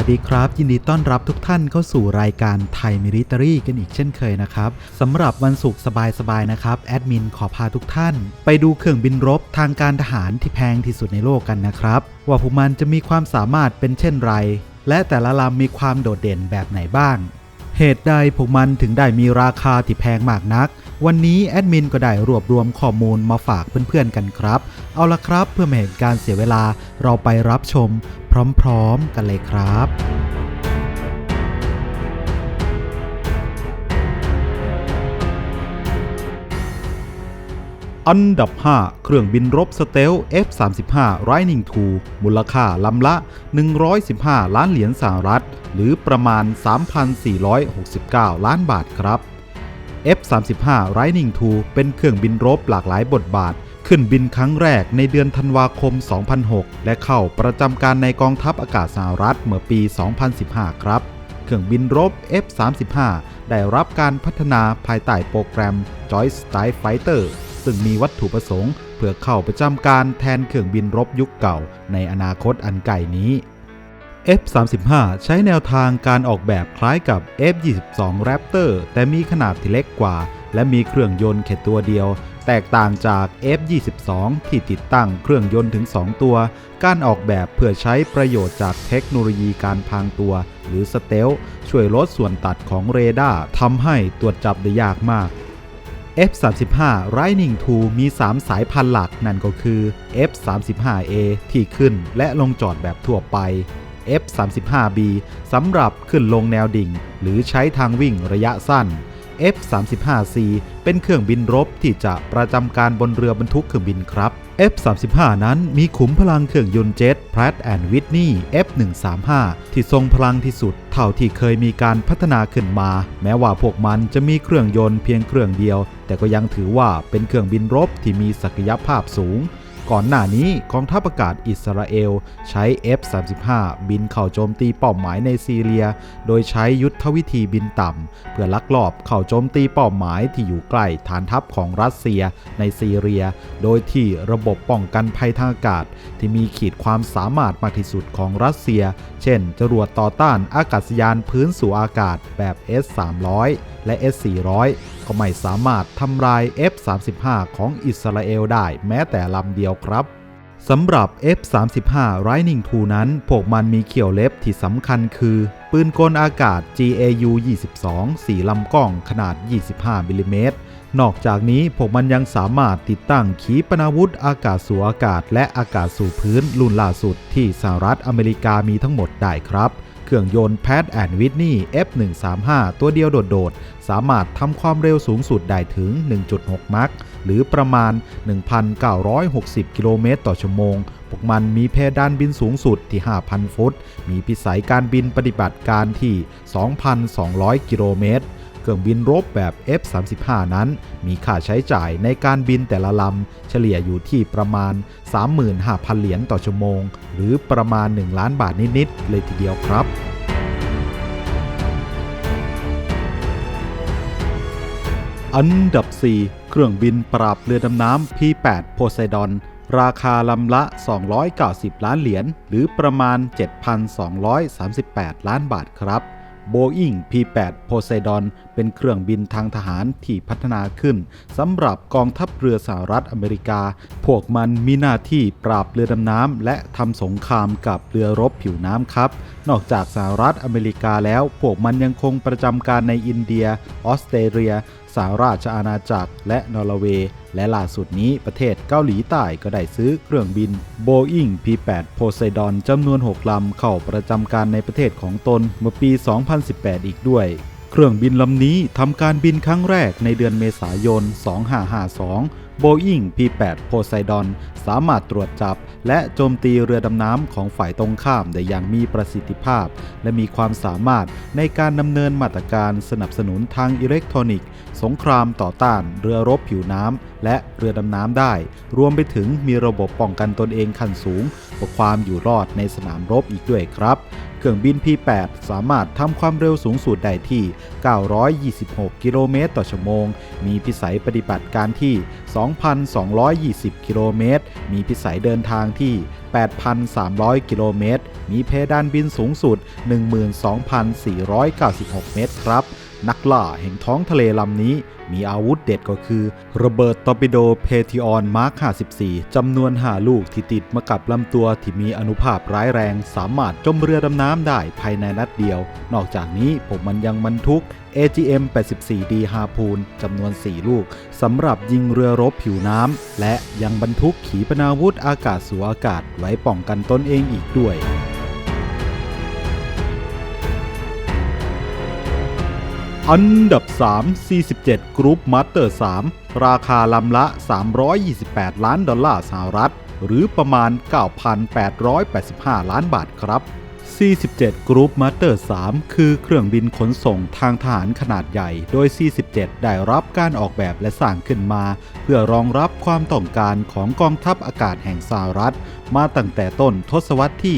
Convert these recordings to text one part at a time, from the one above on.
สวัสดีครับ ยินดีต้อนรับทุกท่านเข้าสู่รายการไทยมิริต a รีกันอีกเช่นเคยนะครับสำหรับวันศุกร์สบายๆนะครับแอดมินขอพาทุกท่าน ไปดูเครื่องบินรบทางการทหารที่แพงที่สุดในโลกกันนะครับ ว่าพวกมันจะมีความสามารถเป็นเช่นไร และแต่ละลำมีความโดดเด่นแบบไหนบ้าง เหตุใดพวกมันถึงได้มีราคาที่แพงมากนัก วันนี้แอดมินก็ได้รวบรวมข้อมูลมาฝากเพื่อนๆกันครับ เอาละครับเพื่อไม่ให้การเสียเวลาเราไปรับชม พร้อมๆกันเลยครับอันดับ 5 เครื่องบินรบสเตล F-35 Lightning II มูลค่าลำละ 115 ล้านเหรียญสหรัฐ หรือประมาณ 3,469 ล้านบาทครับ F-35 Lightning II เป็นเครื่องบินรบหลากหลายบทบาท ขึ้นบินครั้งแรกในเดือนธันวาคม 2006 และเข้าประจำการในกองทัพอากาศสหรัฐเมื่อปี 2015 ครับ เครื่องบินรบ F-35 ได้รับการพัฒนาภายใต้โปรแกรม Joint Strike Fighter ซึ่งมีวัตถุประสงค์ เพื่อเข้าประจำการแทนเครื่องบินรบยุคเก่า ในอนาคตอันไกลนี้ F-35 ใช้แนวทางการออกแบบคล้ายกับ F-22 Raptor แต่มีขนาดที่เล็กกว่า และมีเครื่องยนต์แค่ตัวเดียว แตกต่างจาก F-22 ที่ติดตั้งเครื่องยนต์ถึง 2 ตัว การออกแบบเพื่อใช้ประโยชน์จากเทคโนโลยีการพรางตัว หรือสเตลช่วยลดส่วนตัดของเรดาร์ทำให้ตรวจจับได้ยากมาก F-35 Lightning II มี 3 สายพันธุ์หลักนั่นก็คือ F-35A ที่ขึ้นและลงจอดแบบทั่วไป F-35B สำหรับขึ้นลงแนวดิ่ง หรือใช้ทางวิ่งระยะสั้น F-35C เป็นเครื่องบินรบที่จะประจำการบนเรือบรรทุกเครื่องบินครับ F-35 นั้นมีขุมพลังเครื่องยนต์เจ็ต Pratt Whitney F135 ที่ทรงพลังที่สุด เท่าที่เคยมีการพัฒนาขึ้นมา แม้ว่าพวกมันจะมีเครื่องยนต์เพียงเครื่องเดียว แต่ก็ยังถือว่าเป็นเครื่องบินรบที่มีศักยภาพสูง ก่อนหน้านี้กองทัพอากาศอิสราเอล ใช้ F-35 บินเข้าโจมตีเป้าหมายในซีเรีย โดยใช้ยุทธวิธีบินต่ำ เพื่อลักลอบเข้าโจมตีเป้าหมายที่อยู่ใกล้ฐานทัพของรัสเซียในซีเรีย โดยที่ระบบป้องกันภัยทางอากาศ ที่มีขีดความสามารถมากที่สุดของรัสเซีย เช่นจรวดต่อต้านอากาศยานพื้นสู่อากาศแบบ S-300 และ S-400 ก็ไม่สามารถทำลาย F-35 ของอิสราเอลได้แม้แต่ลำเดียวครับสำหรับ F-35 Lightning II นั้นพวกมันมีเขียวเล็บที่สำคัญคือ ปืนกลอากาศ GAU-22 สีลำกล้องขนาด 25มิลลิเมตรนอกจากนี้พวกมันยังสามารถติดตั้งขีปนาวุธอากาศสู่อากาศ และอากาศสู่พื้นรุ่นล่าสุดที่สหรัฐอเมริกามีทั้งหมดได้ครับ เครื่องยนต์ Pratt Whitney F135 ตัวเดียวโดดๆ สามารถทำความเร็วสูงสุดได้ถึง 1.6 มัคหรือประมาณ 1,960 กิโลเมตรต่อชั่วโมง พวกมันมีเพดานบินสูงสุดที่ 5,000 ฟุต มีพิสัยการบินปฏิบัติการที่ 2,200 กิโลเมตร รื่องบินรบแบบ F-35 นั้น มีค่าใช้จ่ายในการบินแต่ละลำ เฉลี่ยอยู่ที่ประมาณ 35,000 เหรียญต่อชั่วโมง หรือประมาณ 1 ล้านบาทนิด ๆ เลยทีเดียวครับอันดับ 4 เครื่องบินปราบเรือดำน้ำ P8 Poseidon ราคาลำละ 290 ล้านเหรียญ หรือประมาณ 7,238 ล้านบาทครับ Boeing P8 Poseidon เป็นเครื่องบินทางทหารที่พัฒนาขึ้นสำหรับกองทัพเรือสหรัฐอเมริกา พวกมันมีหน้าที่ปราบเรือดำน้ำและทำสงครามกับเรือรบผิวน้ำครับ นอกจากสหรัฐอเมริกาแล้ว พวกมันยังคงประจำการในอินเดีย ออสเตรเลีย สหราชอาณาจักรและนอร์เวย์ และล่าสุดนี้ประเทศเกาหลีใต้ก็ได้ซื้อเครื่องบิน Boeing P8 Poseidon จำนวน 6 ลำ เข้าประจำการในประเทศของตนเมื่อปี 2018 อีกด้วยเครื่องบินลำนี้ทำการบินครั้งแรกในเดือนเมษายน 2552 Boeing P8 Poseidon สามารถตรวจจับ และโจมตีเรือดำน้ำของฝ่ายตรงข้ามได้อย่างมีประสิทธิภาพ และมีความสามารถในการดำเนินมาตรการสนับสนุนทางอิเล็กทรอนิกส์ สงครามต่อต้านเรือรบผิวน้ำและเรือดำน้ำได้ รวมไปถึงมีระบบป้องกันตนเองขั้นสูงเพื่อความอยู่รอดในสนามรบอีกด้วยครับเครื่องบิน P8 สามารถทำความเร็วสูงสุดได้ที่ 926 กิโลเมตรต่อชั่วโมง มีพิสัยปฏิบัติการที่ 2,220 กิโลเมตร มีพิสัยเดินทางที่ 8,300 กิโลเมตร มีเพดานบินสูงสุด 12,496 เมตรครับ นักล่าแห่งท้องทะเลลำนี้ มีอาวุธเด็ดก็คือระเบิดตอร์ปิโดเพทิออนมาร์ค 54 จำนวน5ลูกที่ติดมากับลำตัวที่มีอนุภาพร้ายแรง สามารถจมเรือดำน้ำได้ภายในนัดเดียว นอกจากนี้ผมมันยังบรรทุก AGM 84D ฮาพูนจำนวน 4 ลูกสำหรับยิงเรือรบผิวน้ำและยังบรรทุกขีปนาวุธอากาศสู่อากาศไว้ป้องกันตนเองอีกด้วย อันดับ 3 47 กรุ๊ปมาสเตอร์ 3 ราคาลำละ 328 ล้านดอลลาร์สหรัฐ หรือประมาณ 9,885 ล้านบาทครับ 47 กรุ๊ปมาสเตอร์ 3 คือเครื่องบินขนส่งทางทหารขนาดใหญ่ โดย 47 ได้รับการออกแบบและสร้างขึ้นมา เพื่อรองรับความต้องการของกองทัพอากาศแห่งสหรัฐ มาตั้งแต่ต้นทศวรรษที่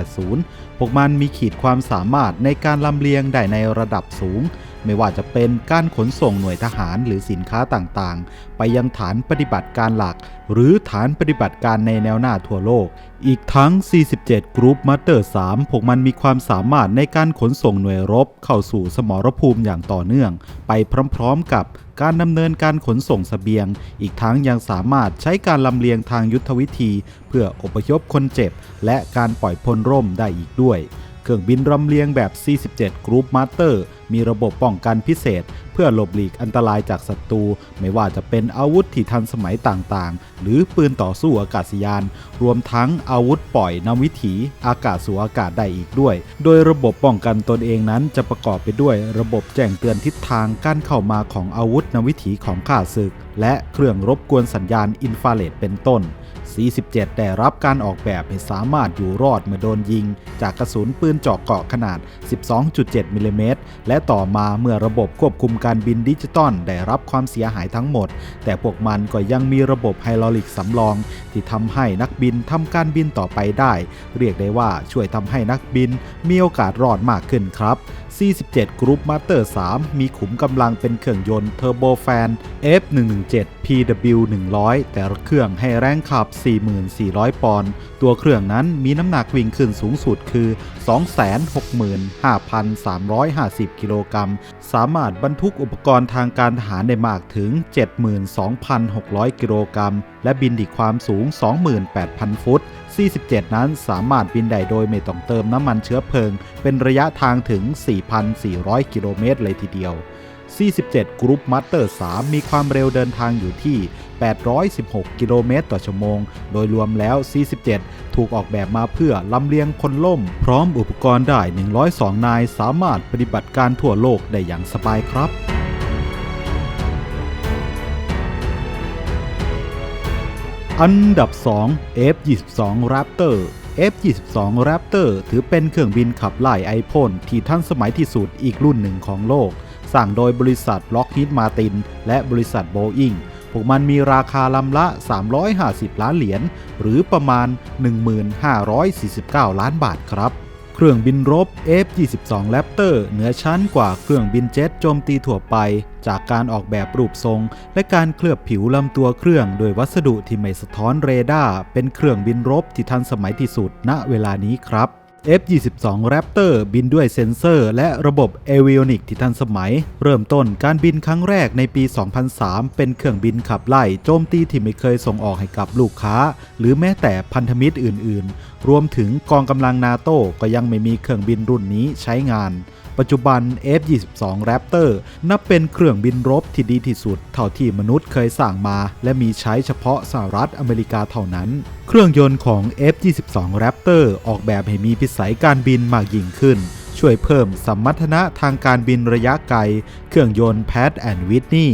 1980 พวกมันมีขีดความสามารถในการลำเลียงได้ในระดับสูง ไม่ว่าจะเป็นการขนส่งหน่วยทหารหรือสินค้าต่างๆ ไปยังฐานปฏิบัติการหลัก หรือฐานปฏิบัติการในแนวหน้าทั่วโลก อีกทั้ง 47 กรุ๊ปมาเตอร์ 3 พวกมันมีความสามารถในการขนส่งหน่วยรบเข้าสู่สมรภูมิอย่างต่อเนื่อง ไปพร้อมๆกับการดำเนินการขนส่งสเสบียง อีกทั้งยังสามารถใช้การลำเลียงทางยุทธวิธี เพื่ออพยพคนเจ็บ และการปล่อยพลร่มได้อีกด้วย เครื่องบินลำเลียงแบบ 47กรุ๊ปมาสเตอร์มีระบบป้องกันพิเศษ เพื่อหลบหลีกอันตรายจากศัตรู ไม่ว่าจะเป็นอาวุธที่ทันสมัยต่างๆ หรือปืนต่อสู้อากาศยาน รวมทั้งอาวุธปล่อยนำวิถีอากาศสู่อากาศได้อีกด้วย โดยระบบป้องกันตนเองนั้นจะประกอบไปด้วยระบบแจ้งเตือนทิศทางการเข้ามาของอาวุธนำวิถีของข้าศึก และเครื่องรบกวนสัญญาณอินฟราเรดเป็นต้น 47ได้รับการออกแบบให้สามารถอยู่รอดเมื่อโดนยิง จากกระสุนปืนเจาะเกาะขนาด 12.7 มิลลิเมตร และต่อมาเมื่อระบบควบคุมการบินดิจิตอลได้รับความเสียหายทั้งหมด แต่พวกมันก็ยังมีระบบไฮดรอลิกสำรอง ที่ทำให้นักบินทำการบินต่อไปได้ เรียกได้ว่าช่วยทำให้นักบินมีโอกาสรอดมากขึ้นครับ 47กรุ๊ปมาสเตอร์3มีขุมกำลังเป็นเครื่องยนต์เทอร์โบแฟน F117 PW 100 แต่ละเครื่องให้แรงขับ 4,400 ปอนด์ ตัวเครื่องนั้นมีน้ำหนักวิ่งขึ้นสูงสุดคือ 265,350 กิโลกรัม สามารถบรรทุกอุปกรณ์ทางการทหารได้มากถึง 72,600 กิโลกรัม และบินดีความสูง 28,000 ฟุต 47 นั้นสามารถบินได้โดยไม่ต้องเติมน้ำมันเชื้อเพลิง เป็นระยะทางถึง 4,400 กิโลเมตรเลยทีเดียว 47 กรุ๊ปมัตเตอร์ 3 มีความเร็วเดินทางอยู่ที่ 816 กิโลเมตรต่อชั่วโมง โดยรวมแล้ว 47 ถูกออกแบบมาเพื่อลำเลียงพลล่ม พร้อมอุปกรณ์ได้ 102 นาย สามารถปฏิบัติการทั่วโลกได้อย่างสบายครับอันดับ 2 F22 Raptor F22 Raptor ถือเป็นเครื่องบินขับไล่ไอพ่นที่ทันสมัยที่สุดอีกรุ่นหนึ่งของโลก สั่งโดยบริษัท Lockheed Martin และบริษัท Boeing พวกมันมีราคาลำละ 350 ล้านเหรียญ หรือประมาณ 1549 ล้านบาทครับ เครื่องบินรบ F-22 Raptor เหนือชั้นกว่าเครื่องบินเจ็ตโจมตีทั่วไป จากการออกแบบรูปทรง และการเคลือบผิวลำตัวเครื่องโดยวัสดุที่ไม่สะท้อนเรดาร์ เป็นเครื่องบินรบที่ทันสมัยที่สุดณเวลานี้ครับ F-22 Raptor บินด้วยเซ็นเซอร์และระบบเอวิโอนิกที่ทันสมัย เริ่มต้นการบินครั้งแรกในปี 2003 เป็นเครื่องบินขับไล่โจมตีที่ไม่เคยส่งออกให้กับลูกค้า หรือแม้แต่พันธมิตรอื่น ๆ รวมถึงกองกำลังนาโต้ก็ยังไม่มีเครื่องบินรุ่นนี้ใช้งาน ปัจจุบัน F-22 Raptor นับเป็นเครื่องบินรบที่ดีที่สุด เท่าที่มนุษย์เคยสั่งมา และมีใช้เฉพาะสหรัฐอเมริกาเท่านั้น เครื่องยนต์ของ F-22 Raptor ออกแบบให้มีพิสัยการบินมากยิ่งขึ้น ช่วยเพิ่มสมรรถนะทางการบินระยะไกล เครื่องยนต์ Pat and Whitney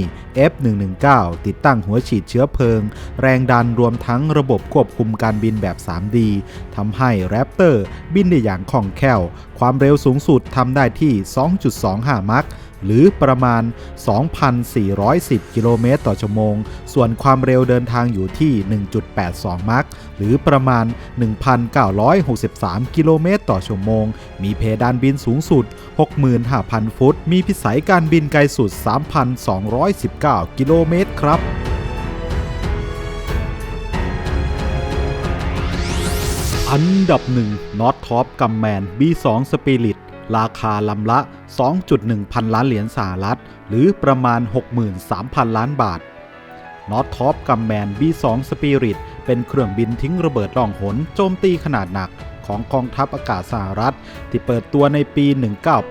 F119 ติดตั้งหัวฉีดเชื้อเพลิง แรงดันรวมทั้งระบบควบคุมการบินแบบ 3D ทำให้แรปเตอร์บินได้อย่างคล่องแคล่ว ความเร็วสูงสุดทำได้ที่ 2.25 มัค หรือประมาณ 2,410 กิโลเมตรต่อชั่วโมง ส่วนความเร็วเดินทางอยู่ที่ 1.82 มัคหรือประมาณ 1,963 กิโลเมตรต่อชั่วโมง มีเพดานบินสูงสุด 65,000 ฟุต มีพิสัยการบินไกลสุด 3,219 กิโลเมตรครับอันดับหนึ่ง Not Top g u m m a n B2 Spirit ราคาลำละ 2.1 พันล้านเหรียญสหรัฐ หรือประมาณ 63,000 ล้านบาท Not Top g u m m a n B2 Spirit เป็นเครื่องบินทิ้งระเบิดล่องหนโจมตีขนาดหนักของกองทัพอากาศสหรัฐ ที่เปิดตัวในปี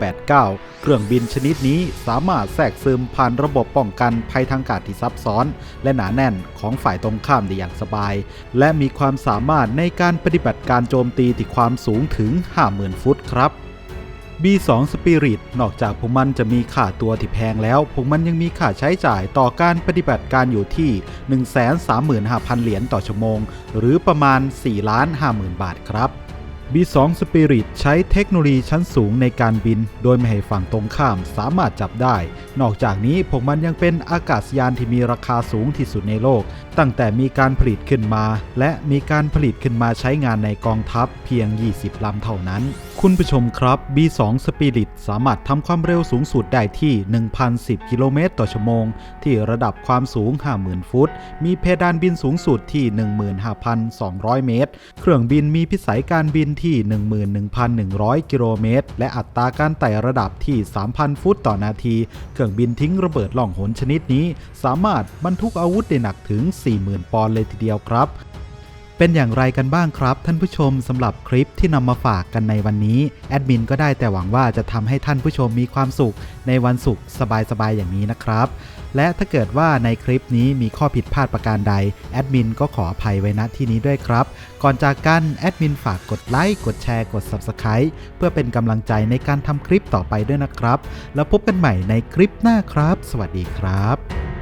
1989 เครื่องบินชนิดนี้สามารถแทรกซึมผ่านระบบป้องกันภัยทางอากาศที่ซับซ้อน และหนาแน่นของฝ่ายตรงข้ามได้อย่างสบาย และมีความสามารถในการปฏิบัติการโจมตีที่ความสูงถึง 50,000 ฟุตครับ B2 Spirit นอกจากพวกมันจะมีค่าตัวที่แพงแล้วพวกมันยังมีค่าใช้จ่ายต่อการปฏิบัติการอยู่ที่ 135,000 เหรียญต่อชั่วโมง หรือประมาณ4,50,000 บาทครับ B2 Spirit ใช้เทคโนโลยีชั้นสูงในการบิน โดยไม่ให้ฝั่งตรงข้ามสามารถจับได้ นอกจากนี้พวกมันยังเป็นอากาศยานที่มีราคาสูงที่สุดในโลก ตั้งแต่มีการผลิตขึ้นมา และมีการผลิตขึ้นมาใช้งานในกองทัพเพียง 20 ลำเท่านั้น คุณผู้ชมครับ B2 Spirit สามารถทำความเร็วสูงสุดได้ที่ 1,010 กิโลเมตรต่อชั่วโมง ที่ระดับความสูง 50,000 ฟุต มีเพดานบินสูงสุดที่ 15,200 เมตร เครื่องบินมีพิสัยการบินที่ 11,100 กิโลเมตร และอัตราการไต่ระดับที่ 3,000 ฟุตต่อนาที เครื่องบินทิ้งระเบิดล่องหนชนิดนี้ สามารถบรรทุกอาวุธได้หนักถึง 40,000 ปอนด์เลยทีเดียวครับเป็นอย่างไรกันบ้างครับ ท่านผู้ชมสำหรับคลิปที่นำมาฝากกันในวันนี้แอดมินก็ได้แต่หวังว่าจะทำให้ท่านผู้ชมมีความสุขในวันศุกร์สบายๆอย่างนี้นะครับ และถ้าเกิดว่าในคลิปนี้มีข้อผิดพลาดประการใด แอดมินก็ขออภัยไว้ณที่นี้ด้วยครับ ก่อนจากกันแอดมินฝากกดไลค์ กดแชร์ กด Subscribe เพื่อเป็นกำลังใจในการทำคลิปต่อไปด้วยนะครับ แล้วพบกันใหม่ในคลิปหน้าครับ สวัสดีครับ